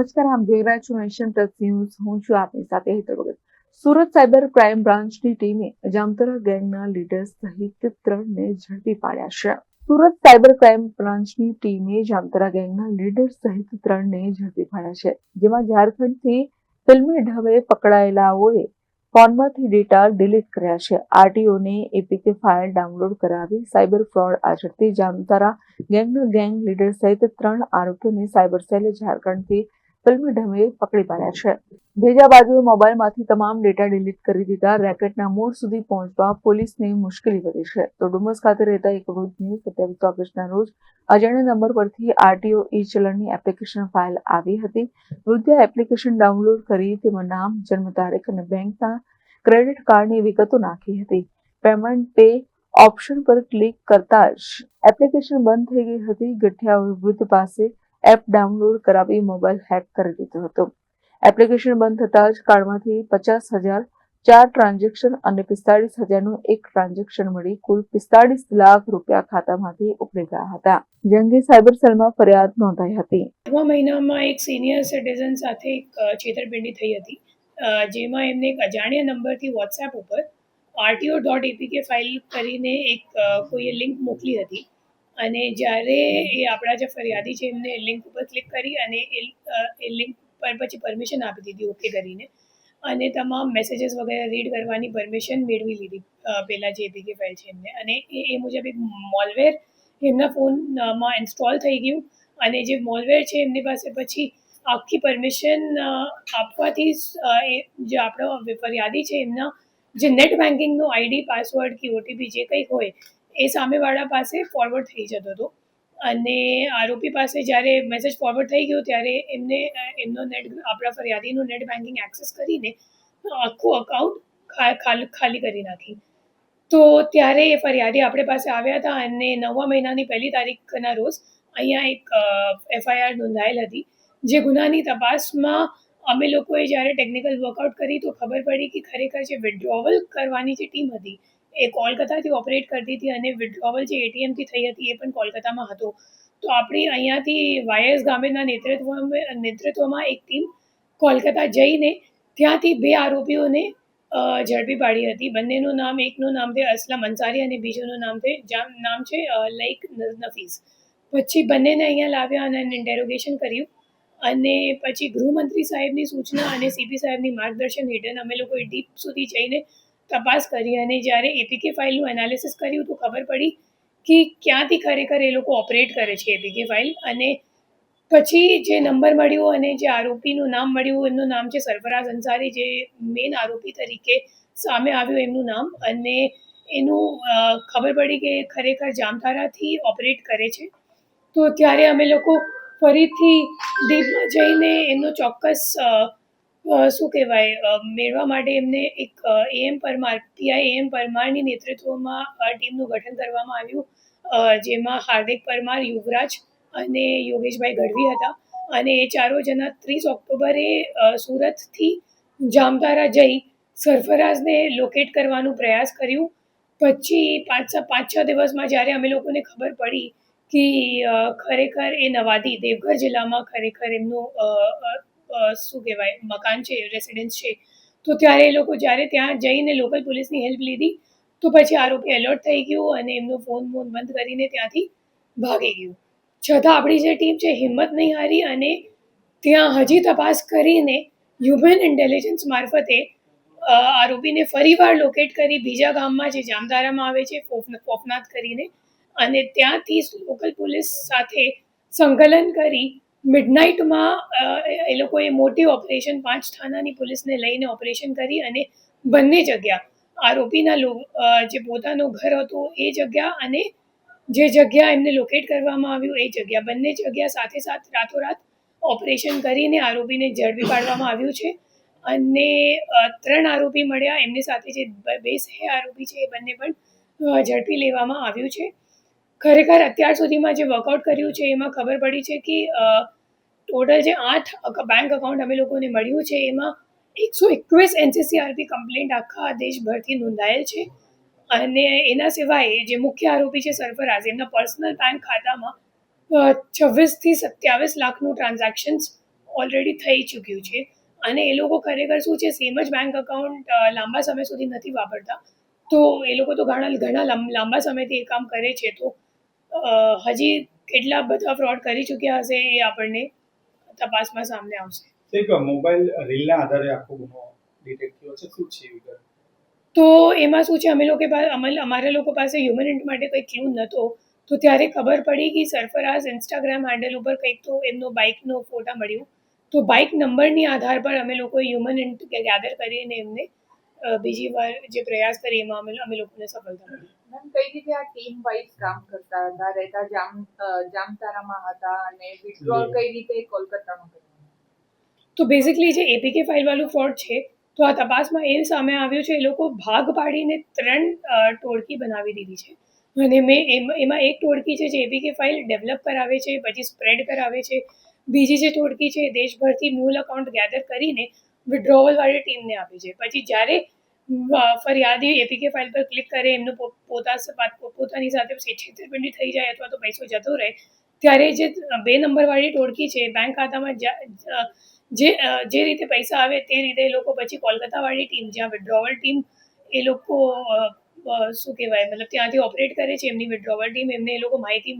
નમસ્કાર આપ જોઈ રહ્યા છો નેશન પ્લસ ન્યૂઝ. હું છું આપની સાથે હેતર ભગત. સુરત સાયબર ક્રાઇમ બ્રાન્ચની ટીમે જામતરા ગેંગના લીડર સહિત ત્રણને ઝડપી પાડ્યા છે. સુરત સાયબર ક્રાઇમ બ્રાન્ચની ટીમે જામતરા ગેંગના લીડર સહિત ત્રણને ઝડપી પાડ્યા છે, જેમાં ઝારખંડથી ફિલ્મી ઢબે પકડાયેલાઓએ ફોનમાંથી ડેટા ડિલીટ કર્યા છે. આરટીઓને એપીકે ફાઇલ ડાઉનલોડ કરાવી સાયબર ફ્રોડ આચરતી જામતારા ગેંગના ગેંગ લીડર સહિત ત્રણ આરોપીઓને સાયબર સેલે ઝારખંડથી ફિલ્મી ઢમે પકડી પાડ્યા છે. બીજા બાજુએ મોબાઈલમાંથી તમામ ડેટા ડિલીટ કરી દીધા. રેકેટના મૂળ સુધી પહોંચવા પોલીસને મુશ્કેલી વધી છે. તો ડુમસ ખાતે રહેતા એક વૃદ્ધની સત્યાવીસ ઓગસ્ટના રોજ અજાણ્યા નંબર પરથી આરટીઓ ઈ ચલણની એપ્લિકેશન ફાઇલ આવી હતી. વૃદ્ધે એપ્લિકેશન ડાઉનલોડ કરી તેમાં નામ, જન્મ તારીખ અને બેંકના ક્રેડિટ કાર્ડની વિગતો નાખી હતી. પેમેન્ટ પે ઓપ્શન પર ક્લિક કરતા જ એપ્લિકેશન બંધ થઈ ગઈ હતી. ગઠિયા વૃદ્ધ પાસે એપ ડાઉનલોડ કરાવી મોબાઈલ હેક કરી દીધો હતો. એપ્લિકેશન બંધ થતાં જ કાર્ડમાંથી પચાસ હજાર, ચાર ટ્રાન્ઝેક્શન અને પિસ્તાળીસ હજારનું એક ટ્રાન્ઝેક્શન મળી કુલ પિસ્તાળીસ લાખ રૂપિયા ખાતામાંથી ઉપડી ગયા હતા. જે અંગે સાયબર સેલમાં ફરિયાદ નોંધાઈ હતી. આઠમા મહિનામાં એક સિનિયર સિટીઝન સાથે એક છેતરપિંડી થઈ હતી. જેમાં એમને એક અજાણ્યા નંબરથી વોટ્સએપ ઉપર આરટીઓ ડોટ એપીકે ફાઇલ કરીને એક કોઈ લિંક મોકલી હતી. અને જ્યારે એ આપણા જે ફરિયાદી છે, એમને લિંક ઉપર ક્લિક કરી અને એ લિંક પર પછી પરમિશન આપી દીધી ઓકે કરીને. અને તમામ મેસેજીસ વગેરે રીડ કરવાની પરમિશન મેળવી લીધી પહેલાં જે એપીકે ફાઇલ છે એમને. અને એ મુજબ એક મોલવેર એમના ફોનમાં ઇન્સ્ટોલ થઈ ગયું. અને જે મોલવેર છે, એમની પાસે પછી આખી પરમિશન આપવાથી એ જે આપણો ફરિયાદી છે, એમના જે નેટ બેન્કિંગનો આઈડી પાસવર્ડ કે ઓટીપી જે કંઈ હોય એ સામેવાળા પાસે ફોરવર્ડ થઈ જતો હતો. અને આરોપી પાસે જ્યારે મેસેજ ફોરવર્ડ થઈ ગયો ત્યારે એમને, એમનો નેટ આપણા ફરિયાદીનું નેટ બેન્કિંગ એક્સેસ કરીને આખું અકાઉન્ટ ખાલી કરી નાખી. તો ત્યારે એ ફરિયાદી આપણે પાસે આવ્યા હતા અને નવમા મહિનાની પહેલી તારીખના રોજ અહીંયા એક એફઆઈઆર નોંધાયેલ હતી. જે ગુનાની તપાસમાં અમે લોકોએ જ્યારે ટેકનિકલ વર્કઆઉટ કરી તો ખબર પડી કે ખરેખર જે વિડ્રોવલ કરવાની જે ટીમ હતી એ કોલકાતાથી ઓપરેટ કરતી હતી અને વિડ્રોવલ જે એટીએમથી થઈ હતી એ પણ કોલકાતામાં હતો. તો આપણી અહીંયાથી વાયએસ ગામેના નેતૃત્વમાં નેતૃત્વમાં એક ટીમ કોલકાતા જઈને ત્યાંથી બે આરોપીઓને ઝડપી પાડી હતી. બંનેનું નામ, એકનું નામ છે અસલમ અંસારી અને બીજુંનું નામ છે નામ છે લઈક નફીસ. પછી બંનેને અહીંયા લાવ્યા અને ઇન્ટેરોગેશન કર્યું. અને પછી ગૃહમંત્રી સાહેબની સૂચના અને સીપી સાહેબની માર્ગદર્શન હેઠળ અમે લોકોએ ડીપ સુધી જઈને તપાસ કરી અને જ્યારે એપીકે ફાઇલનું એનાલિસિસ કર્યું તો ખબર પડી કે ક્યાંથી ખરેખર એ લોકો ઓપરેટ કરે છે એપીકે ફાઇલ અને પછી જે નંબર મળ્યો અને જે આરોપીનું નામ મળ્યું, એમનું નામ છે સરફરાઝ અંસારી, જે મેઇન આરોપી તરીકે સામે આવ્યું એમનું નામ. અને એનું ખબર પડી કે ખરેખર જામતારાથી ઓપરેટ કરે છે. તો ત્યારે અમે લોકો ફરીથી ડીપમાં જઈને એમનો ચોક્કસ શું કહેવાય મેળવા માટે એમને એક એએમ પરમાર, પીઆઈ એએમ પરમારની નેતૃત્વમાં ટીમનું ગઠન કરવામાં આવ્યું. જેમાં હાર્દિક પરમાર, યુવરાજ અને યોગેશભાઈ ગઢવી હતા. અને એ ચારો જણા ત્રીસ ઓક્ટોબરે સુરતથી જામતારા જઈ સરફરાઝને લોકેટ કરવાનો પ્રયાસ કર્યું. પછી પાંચ પાંચ છ દિવસમાં જ્યારે અમે લોકોને ખબર પડી કે ખરેખર એ નવાદી દેવઘર જિલ્લામાં ખરેખર એમનું શું કહેવાય, મકાન છે રેસિડેન્સ છે. તો ત્યારે એ લોકો જ્યારે ત્યાં જઈને લોકલ પોલીસની હેલ્પ લીધી, તો પછી આરોપી એલર્ટ થઈ ગયું અને એમનો ફોન ફોન બંધ કરીને ત્યાંથી ભાગી ગયું. છતાં આપણી જે ટીમ છે, હિંમત નહીં હારી અને ત્યાં હજી તપાસ કરીને હ્યુમન ઇન્ટેલિજન્સ મારફતે આરોપીને ફરીવાર લોકેટ કરી બીજા ગામમાં જે જામતારામાં આવે છે પોપનાથ કરીને અને ત્યાંથી લોકલ પોલીસ સાથે સંકલન કરી મિડનાઇટમાં એ લોકોએ મોટી ઓપરેશન પાંચ થાનાની પોલીસને લઈને ઓપરેશન કરી અને બંને જગ્યા, આરોપીના જે પોતાનું ઘર હતું એ જગ્યા અને જે જગ્યા એમને લોકેટ કરવામાં આવ્યું એ જગ્યા, બંને જગ્યા સાથે સાથ રાતોરાત ઓપરેશન કરીને આરોપીને ઝડપી પાડવામાં આવ્યું છે. અને ત્રણ આરોપી મળ્યા, એમની સાથે જે બેસ સહ આરોપી છે એ બંને પણ ઝડપી લેવામાં આવ્યું છે. ખરેખર અત્યાર સુધીમાં જે વર્કઆઉટ કર્યું છે, એમાં ખબર પડી છે કે ટોટલ જે આઠ બેંક અકાઉન્ટ અમે લોકોને મળ્યું છે, એમાં એકસો એકવીસ એનસીસીઆરપી કમ્પ્લેન્ટ આખા દેશભરથી નોંધાયેલ છે. અને એના સિવાય જે મુખ્ય આરોપી છે સરફરાઝ એમના પર્સનલ બેંક ખાતામાં છવ્વીસથી સત્યાવીસ લાખનું ટ્રાન્ઝેક્શન્સ ઓલરેડી થઈ ચૂક્યું છે. અને એ લોકો ખરેખર શું છે સેમ જ બેંક અકાઉન્ટ લાંબા સમય સુધી નથી વાપરતા. તો એ લોકો તો ઘણા ઘણા લાંબા સમયથી એ કામ કરે છે. તો હજી કેટલા બધા ફ્રોડ કરી ચૂક્યા હશે એ આપણને તપાસમાં સામે આવશે. મોબાઈલ રીલના આધારે આખો ગુનો ડિટેક્ટ થયો છે? શું છે વિગત? તો એમાં શું છે? અમે લોકો અમારા લોકો પાસે હ્યુમન ઇન્ટ માટે કંઈ ક્લુ નહોતો તો ત્યારે ખબર પડી કે સરફરાઝ ઇન્સ્ટાગ્રામ હેન્ડલ ઉપર કંઈક તો એમનો બાઇકનો ફોટા મળ્યો. તો બાઇક નંબરની આધાર પર અમે લોકોએ હ્યુમન ઇન્ટ ગેધર કરીને એમને બીજી વાર જે પ્રયાસ કરી એમાં અમે અમે લોકોને સફળતા મળી. મેમ કઈ રીતે આ ટીમ વાઇઝ કામ કરતા હતા? રહેતા જામ જામતારામાં હતા અને વિથડ્રોલ કઈ રીતે કોલકાતામાં કર્યું? તો બેઝિકલી જે એપીકે ફાઇલવાળું ફ્રોડ છે તો આ તપાસમાં એ સામે આવ્યું છે એ લોકો ભાગ પાડીને ત્રણ ટોળકી બનાવી દીધી છે. અને મેં એમાં એક ટોળકી છે જે એપીકે ફાઇલ ડેવલપ કરાવે છે પછી સ્પ્રેડ કરાવે છે. બીજી જે ટોળકી છે દેશભરથી મૂળ અકાઉન્ટ ગેધર કરીને વિડ્રોવલવાળી ટીમને આપે છે. પછી જ્યારે ફરિયાદી એપીકે ફાઇલ પર ક્લિક કરે, એમનો પોતા પોતાની સાથે છેતરપિંડી થઈ જાય અથવા તો પૈસો જતો રહે. ત્યારે જે બે નંબરવાળી ટોળકી છે બેંક ખાતામાં જે જે રીતે પૈસા આવે તે રીતે એ લોકો પછી કોલકાતાવાળી ટીમ, જ્યાં વિડ્રોવલ ટીમ, એ લોકો શું કહેવાય, મતલબ ત્યાંથી ઓપરેટ કરે છે, એમની વિડ્રોવલ ટીમ, એમને એ લોકો માહિતી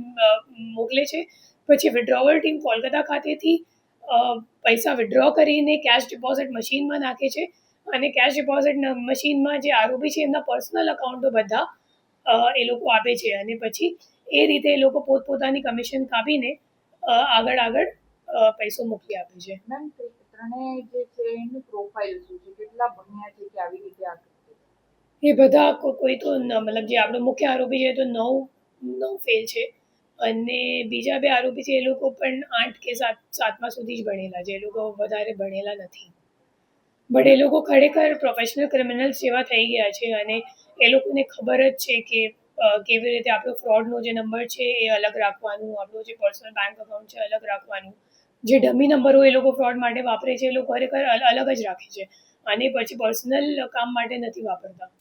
મોકલે છે. પછી વિડ્રોવલ ટીમ કોલકાતા ખાતેથી પૈસા વિડ્રો કરીને કેશ ડિપોઝિટ મશીનમાં નાખે છે. અને કેશ ડિપોઝિટ મશીનમાં જે આરોપી છે એમના પર્સનલ અકાઉન્ટો બધા એ લોકો આપે છે. અને પછી એ રીતે એ લોકો પોતપોતાની કમિશન કાપીને આગળ આગળ પૈસો મોકલી આપે છે. મેમ ત્રણેય જે છે એની પ્રોફાઇલ શું છે? કેટલા ભણ્યા છે કે આવી રીતે એ બધા કોઈ તો મતલબ જે આપણો મુખ્ય આરોપી છે તો નવ નવ ફેલ છે. અને બીજા બે આરોપી છે એ લોકો પણ આઠ કે સાત સાતમા સુધી જ ભણેલા છે. એ લોકો વધારે ભણેલા નથી. બટ એ લોકો ખરેખર પ્રોફેશનલ ક્રિમિનલ્સ જેવા થઈ ગયા છે અને એ લોકોને ખબર જ છે કે કેવી રીતે આપણો ફ્રોડનો જે નંબર છે એ અલગ રાખવાનું, આપણું જે પર્સનલ બેંક અકાઉન્ટ છે અલગ રાખવાનું. જે ડમી નંબરો એ લોકો ફ્રોડ માટે વાપરે છે, એ લોકો ખરેખર અલગ જ રાખે છે. અને પછી પર્સનલ કામ માટે નથી વાપરતા.